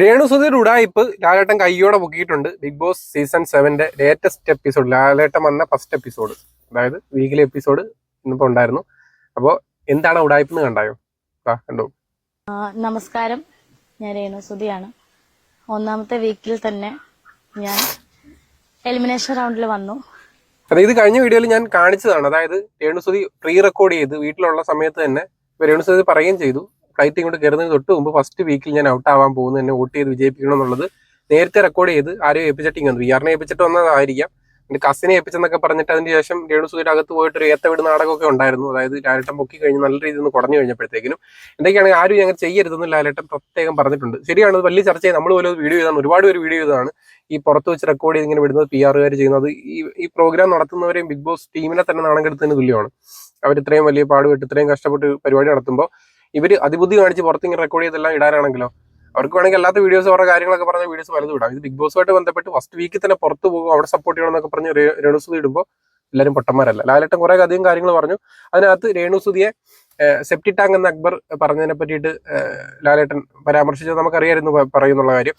രേണുസുതിയുടെ ഉടായിപ്പ് ലാലേട്ടൻ കയ്യോടെ പൊക്കിയിട്ടുണ്ട്. Big Boss season സെവന്റെ ലേറ്റസ്റ്റ് എപ്പിസോഡ് ലാലേട്ടൻ വന്ന ഫസ്റ്റ് എപ്പിസോഡ് അതായത് വീക്കിലി എപ്പിസോഡ് ഇന്നിപ്പോ ഉണ്ടായിരുന്നു. അപ്പോ എന്താണ് ഉടായ്പ എന്ന് കണ്ടായോ കണ്ടോ. നമസ്കാരം. ഞാൻ രേണു സുധിയാണ്. ഒന്നാമത്തെ വീക്കിൽ തന്നെ ഞാൻ എലിമിനേഷൻ റൗണ്ടിൽ വന്നു. അതെ ഇത് കഴിഞ്ഞ വീഡിയോയിൽ ഞാൻ കാണിച്ചതാണ്. അതായത് രേണുസുതി പ്രീ റെക്കോർഡ് ചെയ്ത് വീട്ടിലുള്ള സമയത്ത് തന്നെ രേണുസുതി പറയുകയും ചെയ്തു. ഫ്ലൈറ്റ് ഇങ്ങോട്ട് കയറുന്നതിന് തൊട്ട് മുമ്പ് ഫസ്റ്റ് വീക്കിൽ ഞാൻ ഔട്ട് ആവാൻ പോകുന്നു എന്നെ വോട്ട് ചെയ്ത് വിജയിപ്പിക്കണം എന്നുള്ളത് നേരത്തെ റെക്കോർഡ് ചെയ്ത് ആരെയും ഏൽപ്പിച്ചിട്ട് വന്നു. വിആറിനെ ഏൽപ്പിച്ചിട്ട് വന്നതായിരിക്കാം. എന്റെ കസിനെ ഏൽപ്പിച്ചെന്നൊക്കെ പറഞ്ഞിട്ട് അതിന് ശേഷം രേണുസുതിയുടെ അകത്ത് പോയിട്ട് ഒരു ഏത്തവിട് നാടകമൊക്കെ ഉണ്ടായിരുന്നു. അതായത് ലാലേട്ടൻ പൊക്കി കഴിഞ്ഞ് നല്ല രീതിയിൽ നിന്ന് കുടഞ്ഞു കഴിഞ്ഞപ്പോഴത്തേക്കിനും എന്തൊക്കെയാണ് ആരും ഞങ്ങൾ ചെയ്യരുതെന്ന് ലാലേട്ടൻ പ്രത്യേകം പറഞ്ഞിട്ടുണ്ട്. ശരിയാണ് വലിയ ചർച്ചയായി നമ്മൾ പോലും വീഡിയോ ചെയ്താണ് ഒരുപാട് പേര് വീഡിയോ ചെയ്താണ് ഈ പുറത്ത് വെച്ച് റെക്കോർഡ് ചെയ്ത് ഇങ്ങനെ വിടുന്നത് പി ആറുകാർ ചെയ്യുന്നത്. ഈ ഈ പ്രോഗ്രാം നടത്തുന്നവരെയും ബിഗ് ബോസ് ടീമിനെ തന്നെ നാണം കെടുത്തതിന് തുല്യമാണ്. അവർ ഇത്രയും വലിയ പാടുപെട്ട് ഇത്രയും കഷ്ടപ്പെട്ട് പരിപാടി നടത്തുമ്പോൾ ഇവർ അതിബുദ്ധി കാണിച്ച് പുറത്തിങ്ങനെ റെക്കോർഡ് ചെയ്തെല്ലാം ഇടാനാണെങ്കിലോ? അവർക്ക് വേണമെങ്കിൽ അല്ലാത്ത വീഡിയോസ് അവരുടെ കാര്യങ്ങളൊക്കെ പറഞ്ഞ വീഡിയോസ് വലുത് ഇടാം. ഇത് ബിഗ് ബോസുമായിട്ട് ബന്ധപ്പെട്ട് ഫസ്റ്റ് വീക്കിൽ തന്നെ പുറത്ത് പോകും അവിടെ സപ്പോർട്ട് ചെയ്യണം എന്നൊക്കെ പറഞ്ഞ് രേണുസുതി ഇടുമ്പോൾ എല്ലാവരും പൊട്ടന്മാരല്ല. ലാലേട്ടൻ കുറെ അധികം കാര്യങ്ങൾ പറഞ്ഞു. അതിനകത്ത് രേണുസുതിയെ സെപ്റ്റി ടാങ്ക് എന്ന അക്ബർ പറഞ്ഞതിനെ പറ്റിയിട്ട് ലാലേട്ടൻ പരാമർശിച്ചത് നമുക്കറിയായിരുന്നു പറയുന്നുള്ള കാര്യം.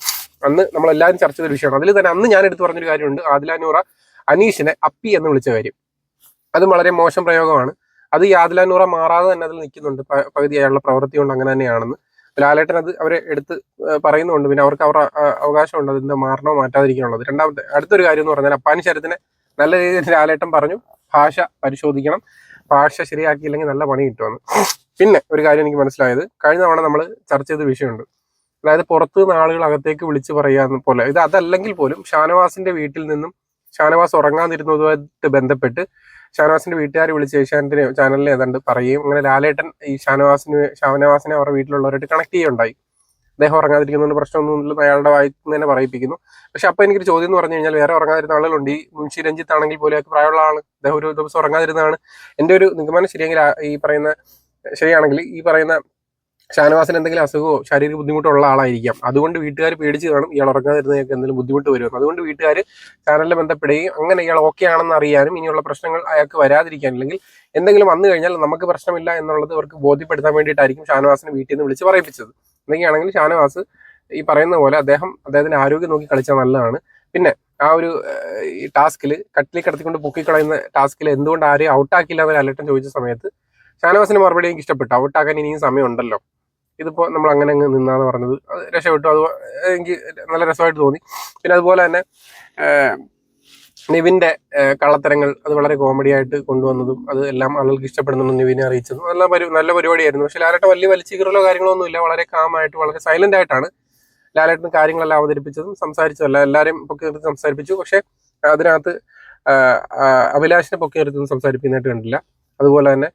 അന്ന് നമ്മളെല്ലാവരും ചർച്ച ചെയ്ത വിഷയമാണ്. അതിൽ തന്നെ അന്ന് ഞാൻ എടുത്തു പറഞ്ഞൊരു കാര്യമുണ്ട്. ആദിലാനൂറ അനീഷിനെ അപ്പി എന്ന് വിളിച്ച കാര്യം. അതും വളരെ മോശം പ്രയോഗമാണ്. അത് യാതിലാനൂറ മാറാതെ തന്നെ അതിൽ നിൽക്കുന്നുണ്ട്. പകുതി അയാളുടെ പ്രവൃത്തി കൊണ്ട് അങ്ങനെ തന്നെയാണെന്ന്. ലാലേട്ടൻ അത് അവരെ എടുത്ത് പറയുന്നുണ്ട്. പിന്നെ അവർക്ക് അഹ് അവകാശമുണ്ട് അതിന്റെ മാറണോ മാറ്റാതിരിക്കണുള്ളത് രണ്ടാമത്തെ അടുത്തൊരു കാര്യം എന്ന് പറഞ്ഞാൽ അപ്പാനി ശരത്തിനെ നല്ല രീതിയിൽ ലാലേട്ടൻ പറഞ്ഞു ഭാഷ പരിശോധിക്കണം. ഭാഷ ശരിയാക്കിയില്ലെങ്കിൽ നല്ല പണി കിട്ടുമെന്ന്. പിന്നെ ഒരു കാര്യം എനിക്ക് മനസ്സിലായത് കഴിഞ്ഞ തവണ നമ്മൾ ചർച്ച ചെയ്ത വിഷയമുണ്ട്. അതായത് പുറത്തു നിന്ന് ആളുകൾ അകത്തേക്ക് വിളിച്ച് പറയാന്ന് പോലെ. ഇത് അതല്ലെങ്കിൽ പോലും ഷാനവാസിന്റെ വീട്ടിൽ നിന്നും ഷാനവാസ് ഉറങ്ങാതിരുന്നതുമായിട്ട് ബന്ധപ്പെട്ട് ഷാനവാസിന്റെ വീട്ടുകാർ വിളിച്ച് ഏഷ്യാനെറ്റിനെ ചാനലിൽ ഏതാണ്ട് പറയുകയും അങ്ങനെ ലാലേട്ടൻ ഈ ഷാനവാസിന് ഷാനവാസിനെ അവരുടെ വീട്ടിലുള്ളവരായിട്ട് കണക്ട് ചെയ്യുണ്ടായി അദ്ദേഹം ഉറങ്ങാതിരിക്കുന്നതുകൊണ്ട് പ്രശ്നമൊന്നുമില്ലെന്ന് അയാളുടെ വായിന്ന് തന്നെ പറയിപ്പിക്കുന്നു. പക്ഷെ അപ്പൊ എനിക്കൊരു ചോദ്യം എന്ന് പറഞ്ഞു കഴിഞ്ഞാൽ വേറെ ഉറങ്ങാതിരുന്ന ആളുകളുണ്ട്. ഈ മുൻഷി രഞ്ജിത്ത് ആണെങ്കിൽ പോലും അയാൾക്ക് പ്രായമുള്ള ആളാണ്. അദ്ദേഹം ഒരു ദിവസം ഉറങ്ങാതിരുന്നതാണ്. എന്റെ ഒരു നിഗമനം ശരിയെങ്കിൽ ഈ പറയുന്ന ശരിയാണെങ്കിൽ ഈ പറയുന്ന ഷാനവാസിന് എന്തെങ്കിലും അസുഖമോ ശാരീരിക ബുദ്ധിമുട്ടോ ഉള്ള ആളായിരിക്കാം. അതുകൊണ്ട് വീട്ടുകാർ പേടിച്ച് കാണും ഇയാൾ ഉറങ്ങാതിരുന്നതൊക്കെ എന്തെങ്കിലും ബുദ്ധിമുട്ട് വരും അതുകൊണ്ട് വീട്ടുകാർ ചാനലിൽ ബന്ധപ്പെടുകയും അങ്ങനെ ഇയാൾ ഓക്കെ ആണെന്ന് അറിയാനും ഇനിയുള്ള പ്രശ്നങ്ങൾ അയാൾക്ക് വരാതിരിക്കാൻ അല്ലെങ്കിൽ എന്തെങ്കിലും വന്നു കഴിഞ്ഞാൽ നമുക്ക് പ്രശ്നമില്ല എന്നുള്ളത് അവർക്ക് ബോധ്യപ്പെടുത്താൻ വേണ്ടിയിട്ടായിരിക്കും ഷാനവാസിനെ വീട്ടിൽ നിന്ന് വിളിച്ച് പറയിപ്പിച്ചത്. എന്തൊക്കെയാണെങ്കിൽ ഷാനവാസ് ഈ പറയുന്ന പോലെ അദ്ദേഹം അദ്ദേഹത്തിന്റെ ആരോഗ്യം നോക്കി കളിച്ചാൽ നല്ലതാണ്. പിന്നെ ആ ഒരു ടാസ്കിൽ കട്ടിലേക്ക് കടത്തിക്കൊണ്ട് പൊക്കിക്കളയുന്ന ടാസ്കിൽ എന്തുകൊണ്ട് ആരെയും ഔട്ടാക്കില്ല എന്നൊരു അലട്ടം ചോദിച്ച സമയത്ത് ഷാനവാസിന് മറുപടി എനിക്ക് ഇഷ്ടപ്പെട്ടു. ഔട്ടാക്കാൻ ഇനിയും സമയമുണ്ടല്ലോ. ഇതിപ്പോ നമ്മൾ അങ്ങനെ അങ്ങ് നിന്നാന്ന് പറഞ്ഞത്. അത് രക്ഷപ്പെട്ടു. അത് എനിക്ക് നല്ല രസമായിട്ട് തോന്നി. പിന്നെ അതുപോലെ തന്നെ നിവിന്റെ കള്ളത്തരങ്ങൾ അത് വളരെ കോമഡി ആയിട്ട് കൊണ്ടുവന്നതും അത് എല്ലാം ആളുകൾക്ക് ഇഷ്ടപ്പെടുന്നു നിവിനെ അറിയിച്ചതും നല്ല നല്ല പരിപാടിയായിരുന്നു. പക്ഷേ ലാലേട്ടൻ വലിയ വലിച്ചീകറലോ കാര്യങ്ങളോ ഒന്നുമില്ല വളരെ കാമായിട്ട് വളരെ സൈലന്റ് ആയിട്ടാണ് ലാലേട്ടൻ കാര്യങ്ങളെല്ലാം അവതരിപ്പിച്ചതും സംസാരിച്ചതല്ല. എല്ലാവരെയും പൊക്കി നിർത്തി സംസാരിപ്പിച്ചു. പക്ഷെ അതിനകത്ത് അഭിലാഷിനെ പൊക്കി നിർത്തി സംസാരിപ്പിക്കുന്നതായിട്ട് കണ്ടില്ല അതുപോലെ തന്നെ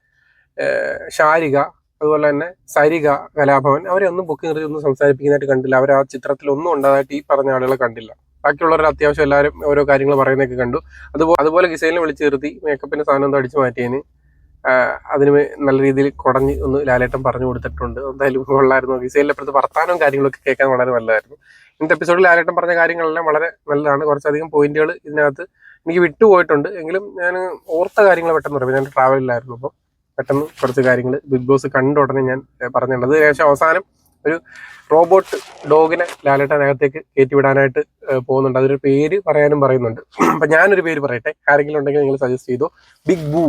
ശാരിക അതുപോലെ തന്നെ സരിക കലാഭവൻ അവരെ ഒന്നും ബുക്ക് നിർത്തി ഒന്നും സംസാരിപ്പിക്കുന്നതായിട്ട് കണ്ടില്ല. അവർ ആ ചിത്രത്തിൽ ഒന്നും ഉണ്ടായിട്ട് ഈ പറഞ്ഞ ആളുകളെ കണ്ടില്ല. ബാക്കിയുള്ളവർ അത്യാവശ്യം എല്ലാവരും ഓരോ കാര്യങ്ങൾ പറയുന്നതൊക്കെ കണ്ടു. അതുപോലെ അതുപോലെ ഗിസൈലിനെ വിളിച്ച് നിർത്തി മേക്കപ്പിന്റെ സാധനം ഒന്നും അടിച്ചു മാറ്റിയതിന് അതിന് നല്ല രീതിയിൽ കുടഞ്ഞ് ഒന്ന് ലാലേട്ടൻ പറഞ്ഞു കൊടുത്തിട്ടുണ്ട്. എന്തായാലും കൊള്ളായിരുന്നു. ഗിസൈലിന്റെ അപ്പുറത്ത് വർത്താനവും കാര്യങ്ങളൊക്കെ കേൾക്കാൻ വളരെ നല്ലതായിരുന്നു. ഇന്നത്തെ എപ്പിസോഡിൽ ലാലേട്ടൻ പറഞ്ഞ കാര്യങ്ങളെല്ലാം വളരെ നല്ലതാണ്. കുറച്ചധികം പോയിന്റുകൾ ഇതിനകത്ത് എനിക്ക് വിട്ടുപോയിട്ടുണ്ട്. എങ്കിലും ഞാൻ ഓർത്ത കാര്യങ്ങൾ പെട്ടെന്ന് പറയും. ഞാൻ ട്രാവലിലായിരുന്നു അപ്പോൾ പെട്ടെന്ന് കുറച്ച് കാര്യങ്ങൾ ബിഗ് ബോസ് കണ്ട ഉടനെ ഞാൻ പറഞ്ഞിട്ടുണ്ട്. ശേഷം അവസാനം ഒരു റോബോട്ട് ഡോഗിനെ ലാലേട്ടനകത്തേക്ക് കയറ്റിവിടാനായിട്ട് പോകുന്നുണ്ട്. അതൊരു പേര് പറയാനും പറയുന്നുണ്ട്. അപ്പൊ ഞാനൊരു പേര് പറയട്ടെ. ആരെങ്കിലും ഉണ്ടെങ്കിൽ നിങ്ങൾ സജസ്റ്റ് ചെയ്തു. ബിഗ് ബൂ.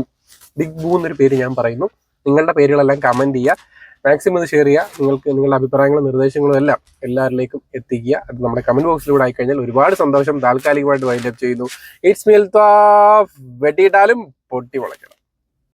ബിഗ് ബൂ എന്നൊരു പേര് ഞാൻ പറയുന്നു. നിങ്ങളുടെ പേരുകളെല്ലാം കമന്റ് ചെയ്യുക. മാക്സിമം ഇത് ഷെയർ ചെയ്യുക. നിങ്ങൾക്ക് നിങ്ങളുടെ അഭിപ്രായങ്ങളും നിർദ്ദേശങ്ങളും എല്ലാം എല്ലാവരിലേക്കും എത്തിക്കുക. അത് നമ്മുടെ കമന്റ് ബോക്സിലൂടെ ആയിക്കഴിഞ്ഞാൽ ഒരുപാട് സന്തോഷം. താൽക്കാലികമായിട്ട് വൈൻഡപ്പ് ചെയ്യുന്നു. ഇറ്റ്സ് മീൽ വെട്ടിയിട്ടാലും പൊട്ടി വളയ്ക്കണം